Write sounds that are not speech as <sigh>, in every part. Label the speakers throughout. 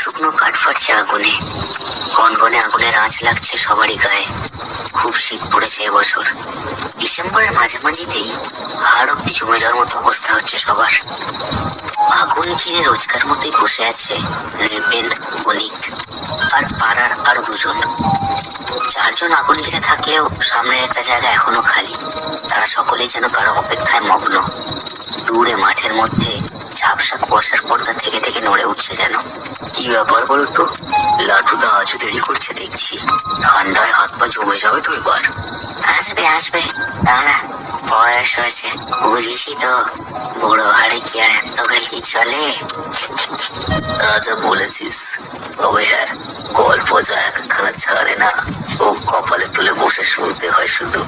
Speaker 1: শুকনো কাঠ ফাটছে আগুনে। গনগনে আগুনের আঁচ লাগছে সবারই গায়ে। খুব শীত পড়েছে এবছর। ডিসেম্বরের মাঝামাঝিতেই হাড় অব্দি জমে যাওয়ার মতো অবস্থা হচ্ছে সবার। আগুন চিরে রোজকার মতোই বসে আছে রেপেল অনিক আর পাড়ার আরও দুজন। চারজন আগুন ঘিরে থাকলেও সামনের একটা জায়গা এখনও খালি। তারা সকলেই যেন কারও অপেক্ষায় মগ্ন। দূরে মাঠের মধ্যে ঝাপসা কুয়াশার পর্দা থেকে থেকে নড়ে উঠছে যেন। কি ব্যাপার বলতো লাটুদা আজও দেরি করছে, দেখছি। ঠান্ডায় হাত পা জমে যাবে তো এবার। আসবে আসবে। দাঁড়া, বয়স হয়েছে বুঝিসই তো। বুড়ো হাড়ে কি আর এত বেশি চলে? রাজা বলেছিস, তবে হ্যাঁ গল্প যা একখানা ছাড়ে না। ও কপালে তুলে বসে শুনতে হয় শুধু।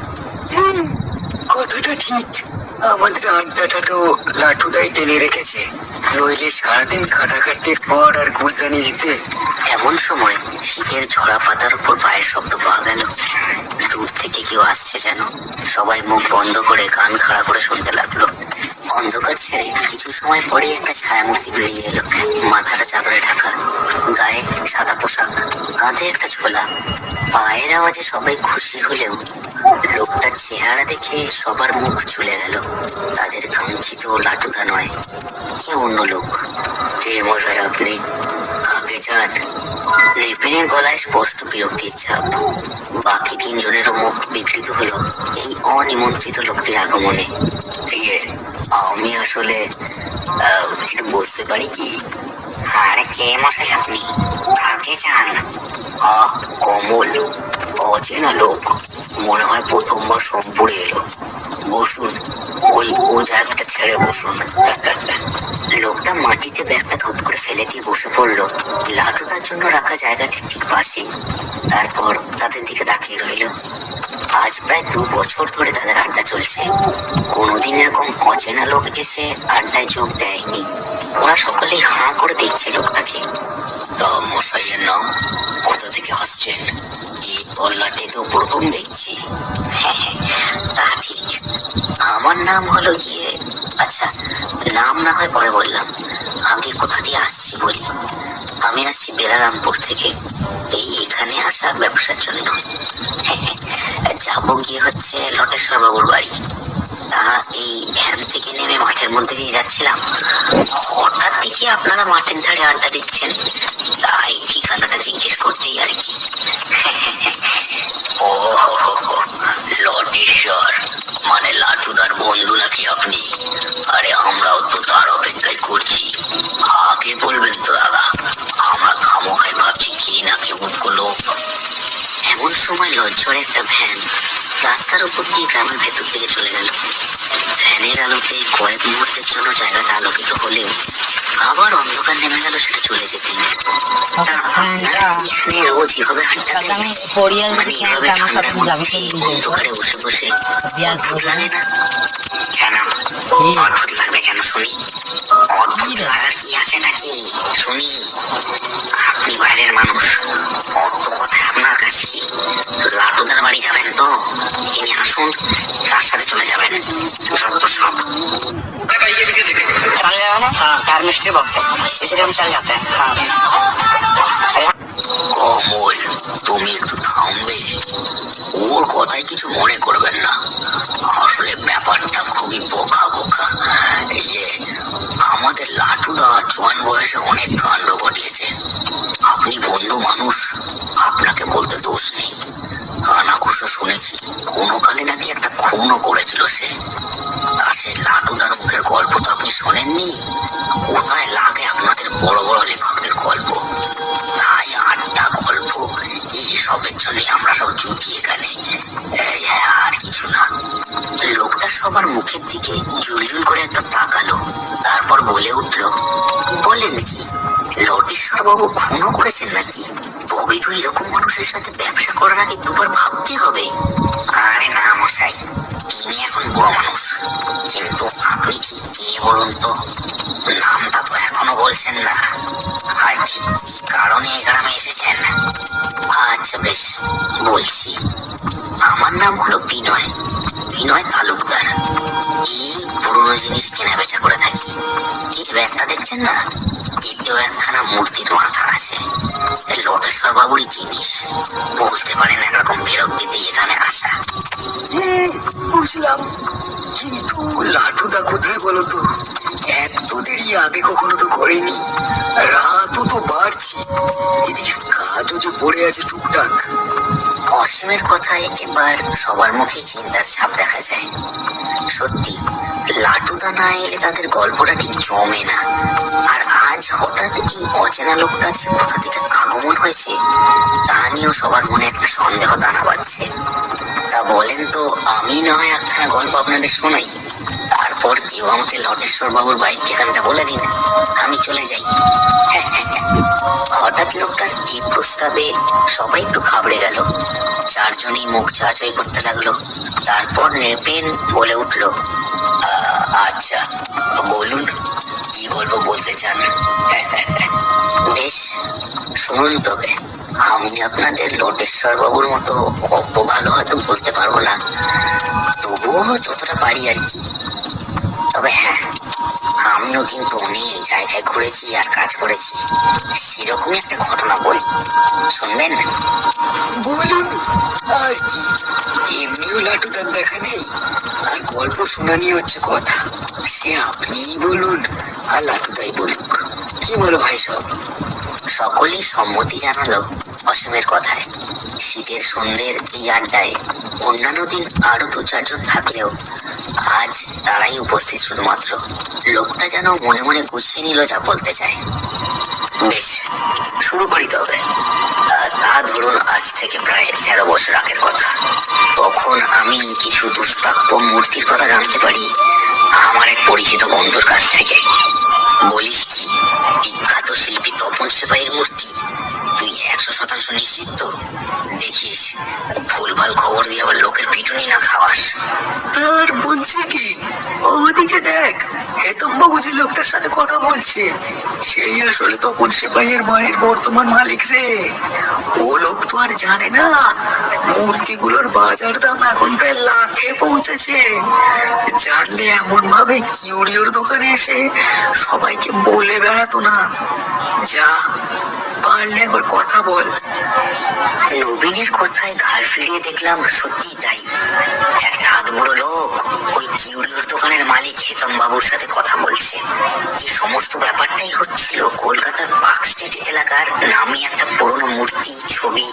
Speaker 2: কথাটা ঠিক। আমাদের আড্ডাটা তো লাঠুদাই টেনে রেখেছে। নইলে সারাদিন খাটাখাটির পর আর গুলদানি দিতে
Speaker 1: এমন সময় শীতের ঝরা পাতার উপর পায়ের শব্দ পাওয়া গেল। দূর থেকে কেউ আসছে যেন। সবাই মুখ বন্ধ করে কান খাড়া করে শুনতে লাগল। অন্ধকার ছেড়ে কিছু সময় পরেই একটা ছায়ামূর্তি বেরিয়ে এলো। মাথাটা চাদরে ঢাকা, গায়ে সাদা পোশাক, কাঁধে একটা ঝোলা। পায়ের আওয়াজে সবাই খুশি হলেও লোকটার চেহারা দেখে সবার মুখ চলে গেল। তাদের কাঙ্ক্ষিত লাটুদা নয়, কে অন্য লোক? কে মশাই আপনি? কাকে চান? রিপেনের গলায় স্পষ্ট বিরক্তির ছাপ। বাকি তিনজনেরও মুখ বিকৃত হলো এই অনিমন্ত্রিত লোকটির আগমনে। আমি আসলে একটু বুঝতে পারি কি? আরে কে মশাই আপনি? কাকে চান? আহ, কমল, অচেনা লোক। মনে হয় প্রথমবার সম্পূর্ণ এলো। বসুন, ওই ও জায়গাটা ছেড়ে বসুন। <laughs> লোকটা মাটিতে ব্যাগটা ধপ করে ফেলে দিয়ে বসে পড়ল। লাটুদার জন্য রাখা জায়গাটি ঠিক পাশেই। তারপর তাদের দিকে তাকিয়ে রইল। আজ প্রায় দু বছর ধরে তাদের আড্ডা চলছে। কোনোদিন এরকম অচেনা লোক এসে আড্ডায় যোগ দেয়নি। ওরা সকলেই হাঁ করে দেখছে লোকটাকে। মশাইয়ের নাম কোথা থেকে আসছেন? এই তল্লাটে তো প্রথম দেখছি। <laughs> তা ঠিক। আমার নাম হলো গিয়ে আচ্ছা নাম না হয় পরে বললাম। দিয়ে আসছি বলি আমি আসছি বেলারামপুর থেকে। এই এখানে আসা ব্যবসার জন্য। যাব গিয়ে হচ্ছে লটেশ্বর বাবুর বাড়ি। তা এই ভ্যান থেকে নেমে মাঠের মধ্যে দিয়ে যাচ্ছিলাম। হঠাৎ দেখি আপনারা মাঠের ধারে আড্ডা দিচ্ছেন। তাই ঠিকানাটা জিজ্ঞেস করতেই আর কি। ও লটেশ্বর। মানে লাটুদার বন্ধু নাকি আপনি? আরে আমরাও তো তার অপেক্ষায় করছি। আগে বলবেন তো দাদা? আমরা খামোখাই ভাবছি কি না কেমন লোক এমন সময় লজ্জর একটা ভ্যান রাস্তার উপর দিয়ে গ্রামের ভেতর দিকে চলে গেল। ভ্যানের আলোতে কয়েক মুহূর্তের জন্য জায়গাটা আলোকিত হলেও আবার অন্ধকার নেমে গেল সেটা চলে যেতেই এখানে রোজ বসে বসে অদ্ভুত লাগে না? কেন? অদ্ভুত লাগবে কেন শুনি? অদ্ভুত লাগার কি আছে নাকি? শুনি? আপনি বাইরের মানুষ অত কথা আপনার কাছে কি? লাটুদার বাড়ি যাবেন তো? তিনি আসুন তার সাথে চলে যাবেন। যত সব।
Speaker 3: हाँ कार मिस्ट्री बॉक्स है इसी रूम चल जाते हैं हाँ
Speaker 1: কমল তুমি একটু থামবে ওর কথায় কিছু মনে করবেন না আসলে ব্যাপারটা খুবই বোকা বোকা এই যে আমাদের লাটুদা জোয়ান বয়সে অনেক কাণ্ড ঘটিয়েছে আপনি বন্ধু মানুষ আপনাকে বলতে দোষ নেই কানাঘুষো শুনেছি কোনো কালে নাকি একটা খুনও করেছিল সে তা সে বাবু খুনও করেছেন নাকি? তবে তো এরকম মানুষের সাথে ব্যবসা করার আগে দুবার ভাবতে হবে। আরে না, মশাই, তিনি এখন বড় মানুষ। কিন্তু আপনি ঠিক কে বলুন তো? নামটা তো এখনও বলছেন না। আর ঠিক কি কারণে এই গ্রামে এসেছেন? আচ্ছা বেশ, বলছি। আমার নাম হলো বিনয়। বিনয় তালুকদার। এই পুরনো জিনিস কেনা বেচা করে থাকি। এই যে ব্যাগটা দেখছেন না? একখানা মূর্তির মাথা আছে। লোটেশ্বর বাবুরই জিনিস। বলতে পারেন একরকম ফেরত দিতেই এখানে আসা।
Speaker 2: বুঝলাম। কিন্তু লাটুদা কোথায় বলো তো? এক তো দেরি আগে কখনো তো করেনি। রাতও তো বাড়ছে। এদিকে কাজও যে পড়ে আছে টুকটাক।
Speaker 1: অসীমের কথায় এবার সবার মুখে চিন্তার ছাপ দেখা যায়। সত্যি লাটুদা না এলে তাদের গল্পটা ঠিক জমে না। আর আজ হঠাৎ এই অচেনা লোকটার যে কোথা থেকে আগমন হয়েছে, তা নিয়েও সবার মনে একটা সন্দেহ দানা বাঁধছে। তা বলেন তো, আমি না হয় একখানা গল্প আপনাদের শোনাই? তারপর কেউ আমাকে লটেশ্বর বাবুর বাড়ির ঠিকানাটা বলে দিন, আমি চলে যাই। হঠাৎ লোকটার এই প্রস্তাবে সবাই একটু ঘাবড়ে গেল। চারজনই মুখ চাচই করতে লাগল। তারপর নেপেন বলে উঠল, "আ- আচ্ছা বলুন, কি গল্প বলতে চান? বেশ, শুনুন তবে, আমি আপনাদের লটেশ্বর বাবুর মতো অত ভালো হয়তো বলতে পারব না। তবুও যতটা পারি আর কি। তবে হ্যাঁ আমিও কিন্তু অনেক জায়গায় ঘুরেছি আর কাজ করেছি। সেরকমই একটা ঘটনা বলি। শুনবেন?
Speaker 2: বলুন। আর কি? এমনিও লাটুদার দেখা নেই? আর গল্প শোনা নিয়ে হচ্ছে কথা। সে আপনিই বলুন আর লাটুদাই বলুক। কি বলো ভাই সব?
Speaker 1: সকলেই সম্মতি জানালো অসীমের কথায়। শীতের সন্ধ্যের এই আড্ডায় অন্যান্য দিন আরও দু চারজন থাকলেও আজ তারাই উপস্থিত শুধুমাত্র। লোকটা যেন মনে মনে গুছিয়ে নিল যা বলতে চায়। বেশ, শুরু করি তবে। তা ধরুন আজ থেকে প্রায় তেরো বছর আগের কথা। তখন আমি কিছু দুষ্প্রাপ্য মূর্তির কথা জানতে পারি আমার এক পরিচিত বন্ধুর কাছ থেকে। বলিস কি? তপন মূর্তি। তুই একশো শতাংশ নিশ্চিত তো? দেখিস, ভুলভাল খবর দিয়ে আবার লোকের পিটুনি না খাওয়াস।
Speaker 2: তার বলছে কি? ওদিকে দেখ, হেতম্ব যে লোকটার সাথে কথা বলছে। সেই আসলে তখন সেপাইয়ের বাড়ির বর্তমান মালিক রে। ও লোক তো আর জানে না। মূর্তিগুলোর বাজার দাম এখন প্রায় লাখে পৌঁছেছে। জানলে এমন ভাবে কিউরিওর দোকানে এসে সবাইকে বলে বেড়াতো না। যা, পারলে একবার কথা বল।
Speaker 1: নবীনের কথায় ঘাড় ফিরিয়ে দেখলাম সত্যি তাই। একটা হাত বড় লোক ওই কিউরিওর দোকানের মালিক হেতম বাবুর সাথে কথা বলছে। সমস্ত ব্যাপারটাই হচ্ছিল কলকাতার পার্ক স্ট্রিট এলাকার নামি একটা পুরনো মূর্তি, ছবি,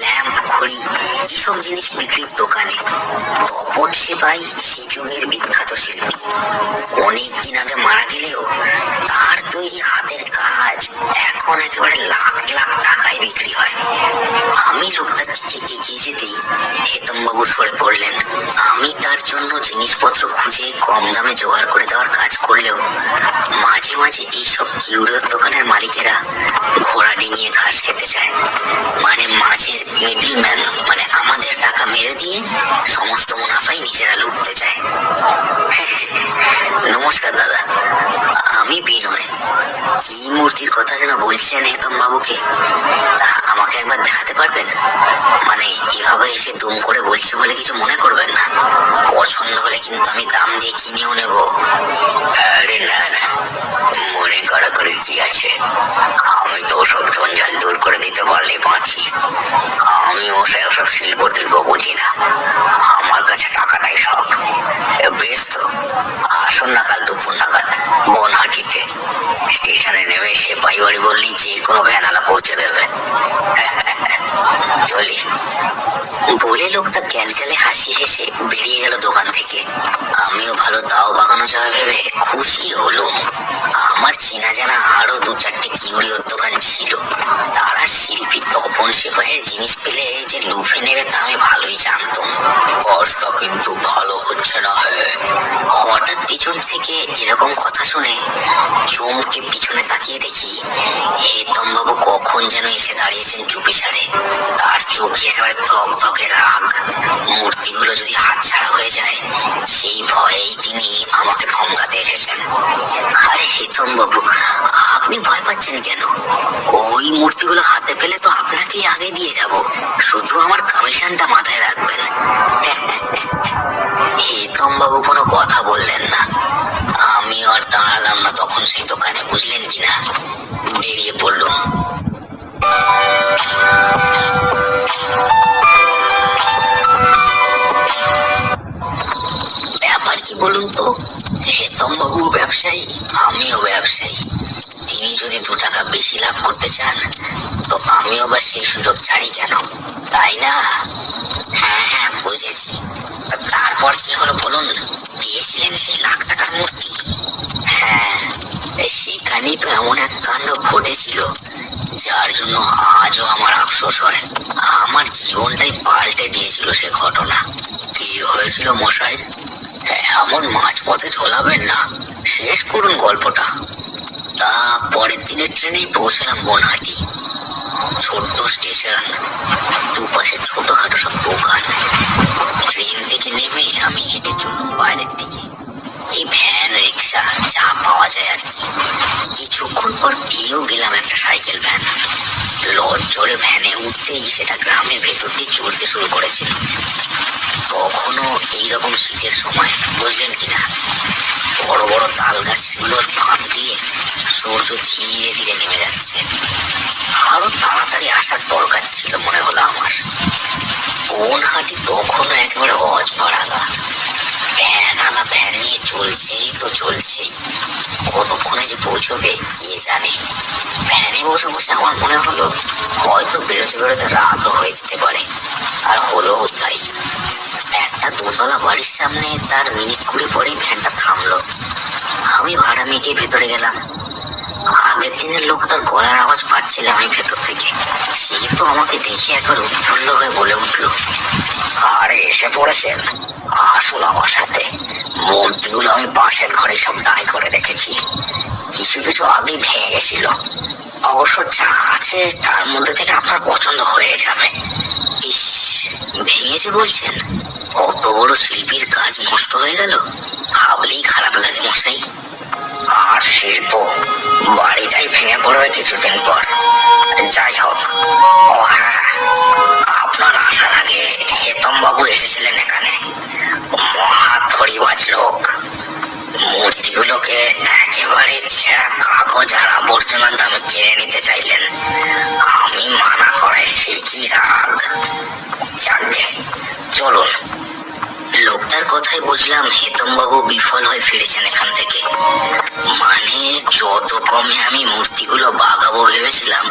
Speaker 1: ল্যাম্প, ঘড়ি, এসব জিনিস বিক্রির দোকানে। তপন সেবাই সে যুগের বিখ্যাত শিল্পী। অনেক দিন আগে মারা গেলেও সরে পড়লেন। আমি তার জন্য জিনিসপত্র খুঁজে কম দামে জোগাড় করে দেওয়ার কাজ করলেও মাঝে মাঝে এইসব কিউরিওর দোকানের মালিকেরা ঘোড়া ডিঙিয়ে ঘাস খেতে চায়। মানে মাঝের মিডলম্যান মানে আমাদের টাকা মেরে দিয়ে সমস্ত মুনাফাই নিজেরা লুটতে চায়। নমস্কার দাদা। আমি বিনয় কি মূর্তির কথা যেন বলছেন হেতম বাবুকে, তা আমাকে একবার দেখাতে পারবেন? মানে এভাবে এসে দুম করে বলছি বলে কিছু মনে করবেন না? পছন্দ হলে কিন্তু আমি দাম দিয়ে কিনেও নেব। আরে না না কি আছে। আমি তো সব জঞ্জাল দূর করে দিতে পারলে বাঁচি। আমি ওসব সব শিল্প টিল্প বুঝি না। আমার কাছে টাকাটাই সব। বেশ তো। আসুন না কাল দুপুর নাগাদ বনহাটিতে। স্টেশনে নেমে সে পাইবাড়ি বললি যে কোনো ভ্যানালা পৌঁছে দেবে। চলি বলে লোকটা ক্যালচালে হাসি হেসে বেরিয়ে গেল দোকান থেকে। আমিও ভালো দাও বাগানো যাবে ভেবে খুশি হলুম। আমার চেনা জানা আরও দু চারটে কিউরিওর দোকান ছিল। তারা শিল্পী তপন সেপাহের জিনিস পেলে যে লুফে নেবে তা আমি ভালোই জানতাম। কষ্ট কিন্তু ভালো হচ্ছে না। হে হঠাৎ পিছন থেকে এরকম কথা শুনে চমকে পিছনে তাকিয়ে দেখি হেতম বাবু কখন যেন এসে দাঁড়িয়েছেন চুপি সারে। তার চোখে একেবারে থক ধকে রাগ। মূর্তিগুলো যদি হাতছাড়া হয়ে যায়, সেই ভয়েই তিনি আমাকে ধমকাতে এসেছেন। আরে হেতম বাবু আপনি ভয় পাচ্ছেন কেন? ওই মূর্তিগুলো হাতে পেলে তো আপনাকেই আগে দিয়ে যাব। শুধু আমার কমিশনটা মাথায় রাখবেন। বলুন তো বাবু ব্যবসায়ী, আমিও ব্যবসায়ী। তিনি যদি দু টাকা বেশি লাভ করতে চান, তো আমিও বা সেই সুযোগ ছাড়ি কেন? তাই না? হ্যাঁ হ্যাঁ বুঝেছি। তারপর কি হলো বলুন? দিয়েছিলেন সেই লাখ টাকার মূর্তি? হ্যাঁ সেখানেই তো এমন এক কাণ্ড ঘটেছিল, যার জন্য আজও আমার আফসোস হয়। আমার জীবনটাই পাল্টে দিয়েছিল সে ঘটনা। কি হয়েছিল মশাই? এমন মাঝপথে ঝোলাবেন না। শেষ করুন গল্পটা। তা পরের দিনের ট্রেনেই পৌঁছলাম বনহাটি। ছোট্ট স্টেশন, দুপাশে ছোটখাটো সব দোকান। ট্রেন থেকে নেমে আমি হেঁটে চললাম বাইরের দিকে। এই ভ্যান, রিক্সা, যা পাওয়া যায় আর কি। কিছুক্ষণ পর পেয়েও গেলাম একটা সাইকেল ভ্যান। লজ জোরে ভ্যানে উঠতেই সেটা গ্রামের ভেতর দিয়ে চলতে শুরু করেছিল। এইরকম শীতের সময়, বুঝলেন কিনা বড় বড় তাল গাছগুলোর ফাঁক দিয়ে সূর্য ধীরে ধীরে নেমে যাচ্ছে। আরও তাড়াতাড়ি আসার দরকার ছিল মনে হলো আমার। কোন হাঁটি তখনও একেবারে অজ অজপাড়াগা ভ্যান আলা ভ্যান নিয়ে চলছেই তো চলছেই। কতক্ষণে যে পৌঁছবে কে জানে? ভ্যানে বসে বসে আমার মনে হলো হয়তো বেরোতে বেরোতে রাতও বাড়ির সামনে তার মিনিট কুড়ি পরেই ভ্যানটা থামলো। আমি ভাড়া মিটিয়ে ভেতরে গেলাম। আগের দিনের লোকটার গলার আওয়াজ পাচ্ছিলাম আমি ভেতর থেকে। সেই তো আমাকে দেখে একবার উৎফুল্ল হয়ে বলে উঠল, আরে, এসে পড়েছেন? আসুন আমার সাথে। মূর্তিগুলো আমি পাশের ঘরে সব দায় করে রেখেছি। কিছু কিছু আগেই ভেঙে গেছিল। অবশ্য যা আছে তার মধ্যে থেকে আপনার পছন্দ হয়ে যাবে। ইস, ভেঙেছে বলছেন? কত বড় শিল্পীর কাজ নষ্ট হয়ে গেল? ভাবলেই খারাপ লাগে মশাই। আর শিল্প বাড়িটাই ভেঙে পড়বে কিছুদিন পর। যাই হোক, ও হ্যাঁ আপনার আসার আগে হেতম বাবু এসেছিলেন এখানে। মূর্তিগুলোকে একেবারে ছেঁড়া কাগজ আর আবর্জনার দামে কিনে নিতে চাইলেন। আমি মানা করায় সে কি রাগ? যাকে, চলুন। লোকটার কথাই বুঝলাম হেতম বাবু বিফল হয়ে ফিরেছেন এখান থেকে। মানে যত কমে আমি মূর্তিগুলো বাগাবো ভেবেছিলাম,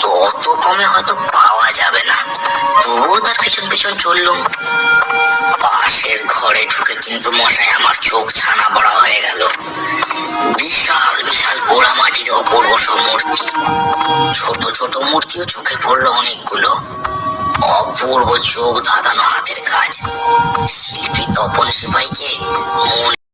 Speaker 1: তত কমে হয়তো পাওয়া যাবে না। তবুও তার পেছন পেছন চললুম। পাশের ঘরে ঢুকে কিন্তু মশাই আমার চোখ ছানা বড়া হয়ে গেল। বিশাল বিশাল পোড়া মাটির অপূর্ব সব মূর্তি ছোট ছোট মূর্তিও চোখে পড়ল অনেকগুলো। অপূর্ব চোখ ধাঁধানো হাতের কাজ। শিল্পী তপন সিপাহীকে মনে